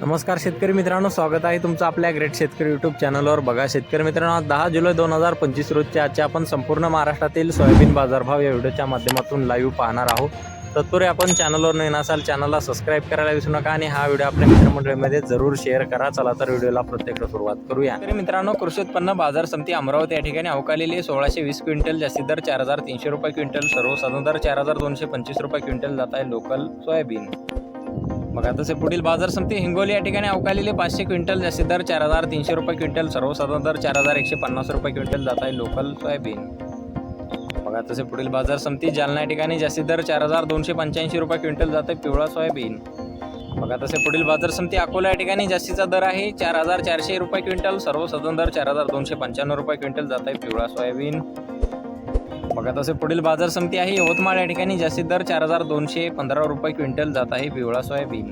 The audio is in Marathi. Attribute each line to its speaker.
Speaker 1: नमस्कार शेतकरी मित्रांनो स्वागत आहे तुमचं आपल्या ग्रेट शेतकरी यूट्यूब चॅनलवर बघा शेतकरी मित्रांनो आज दहा जुलै दोन हजार पंचवीस रोजच्या आजच्या आपण संपूर्ण महाराष्ट्रातील सोयाबीन बाजारभाव या व्हिडिओच्या माध्यमातून लाईव्ह पाहणार आहोत. तत्पूर्वी आपण चॅनलवर नवीन असाल चॅनलला सबस्क्राईब करायला विसरू नका आणि हा व्हिडिओ आपल्या मित्रमंडळीमध्ये जरूर शेअर करा. चला तर व्हिडिओला प्रत्यक्ष सुरुवात करूया. तर मित्रांनो कृषी उत्पन्न बाजार समिती अमरावती या ठिकाणी अवकालेली सोळाशे वीस क्विंटल जास्तीत दर चार हजार तीनशे रुपये क्विंटल सर्वसाधारण दर चार हजार दोनशे पंचवीस रुपये क्विंटल जात आहे लोकल सोयाबीन. बघा तसे पुढील बाजार समिती हिंगोली या ठिकाणी अवकालेले पाचशे क्विंटल जास्तीत दर चार हजार तीनशे रुपये क्विंटल सर्वसाधारण दर चार हजार एकशे पन्नास रुपये क्विंटल जात आहे लोकल सोयाबीन. बघा तसे पुढील बाजार समिती जालना या ठिकाणी जास्तीत दर चार हजार दोनशे पंच्याऐंशी रुपये क्विंटल जात आहे पिवळा सोयाबीन. बघा तसे पुढील बाजार समिती अकोला या ठिकाणी जास्तीचा दर आहे चार हजार चारशे रुपये क्विंटल सर्वसाधारण दर चार हजार दोनशे पंच्याण्णव रुपये क्विंटल जात आहे पिवळा सोयाबीन. बघा तसे पुढील बाजार समिती आहे. यवतमाळ या ठिकाणी जास्तीत दर चार हजार दोनशे पंधरा रुपये क्विंटल जात आहे. पिवळा सोयाबीन.